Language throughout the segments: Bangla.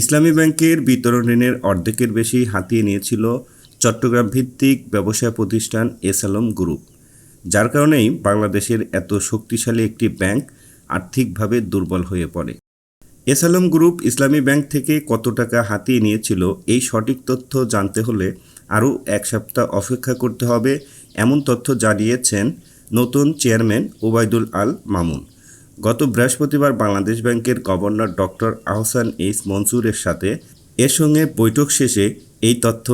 ইসলামী ব্যাংকের বিতরণ ঋণের অর্ধেকের বেশি হাতিয়ে নিয়েছিল চট্টগ্রাম ভিত্তিক ব্যবসায় প্রতিষ্ঠান এসালম গ্রুপ। যার কারণেই বাংলাদেশের এত শক্তিশালী একটি ব্যাংক আর্থিকভাবে দুর্বল হয়ে পড়ে। এসালম গ্রুপ ইসলামী ব্যাংক থেকে কত টাকা হাতিয়ে নিয়েছিল এই সঠিক তথ্য জানতে হলে আরও এক সপ্তাহ অপেক্ষা করতে হবে, এমন তথ্য জানিয়েছেন নতুন চেয়ারম্যান ওবায়দুল আল মামুন। গত বৃহস্পতিবার বাংলাদেশ ব্যাংকের গভর্নর ডক্টর আহসান এইস মনসুরের সাথে এর সঙ্গে বৈঠক শেষে এই তথ্য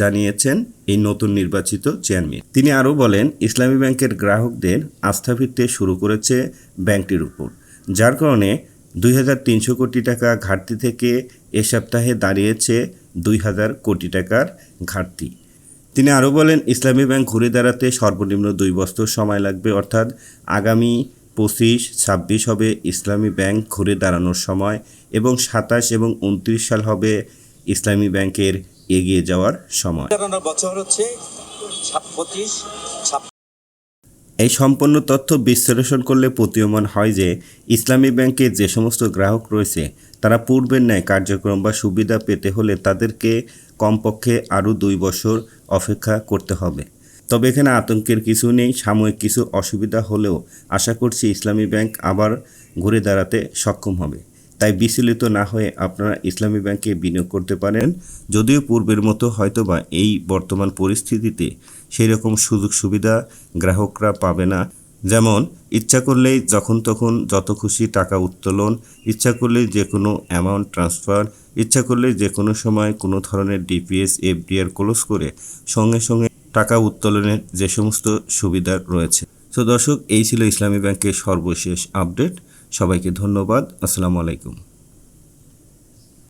জানিয়েছেন এই নতুন নির্বাচিত চেয়ারম্যান। তিনি আরও বলেন, ইসলামী ব্যাংকের গ্রাহকদের আস্থা ফিরতে শুরু করেছে ব্যাংকটির উপর, যার কারণে দুই হাজার তিনশো কোটি টাকা ঘাটতি থেকে এ সপ্তাহে দাঁড়িয়েছে দুই হাজার কোটি টাকার ঘাটতি। তিনি আরও বলেন, ইসলামী ব্যাংক ঘুরে দাঁড়াতে সর্বনিম্ন দুই বছর সময় লাগবে, অর্থাৎ আগামী পঁচিশ ছাব্বিশ হবে ইসলামী ব্যাংক ঘুরে দাঁড়ানোর সময় এবং সাতাশ এবং উনত্রিশ সাল হবে ইসলামী ব্যাংকের এগিয়ে যাওয়ার সময়। বছর হচ্ছে এই সম্পন্ন তথ্য বিশ্লেষণ করলে প্রতীয়মান হয় যে ইসলামী ব্যাংকে যে সমস্ত গ্রাহক রয়েছে তারা পূর্বের ন্যায় কার্যক্রম বা সুবিধা পেতে হলে তাদেরকে কমপক্ষে আরও দুই বছর অপেক্ষা করতে হবে। তবে এখানে আতঙ্কের কিছু নেই, সাময়িক কিছু অসুবিধা হলেও আশা করছি ইসলামী ব্যাংক আবার ঘুরে দাঁড়াতে সক্ষম হবে। তাই বিচলিত না হয়ে আপনারা ইসলামী ব্যাংকে বিনিয়োগ করতে পারেন। যদিও পূর্বের মতো হয়তোবা এই বর্তমান পরিস্থিতিতে সেই রকম সুযোগ সুবিধা গ্রাহকরা পাবে না। যেমন, ইচ্ছা করলেই যখন তখন যত খুশি টাকা উত্তোলন, ইচ্ছা করলেই যে কোনো অ্যামাউন্ট ট্রান্সফার ইচ্ছা করলেই যে কোনো সময় কোনো ধরনের ডিপিএস এফ এফডিআর ক্লোজ করে সঙ্গে সঙ্গে টাকা উত্তোলনের যে সমস্ত সুবিধা রয়েছে। তো দর্শক, এই ছিল ইসলামী ব্যাংকের সর্বশেষ আপডেট। সবাইকে ধন্যবাদ। আসসালামু আলাইকুম।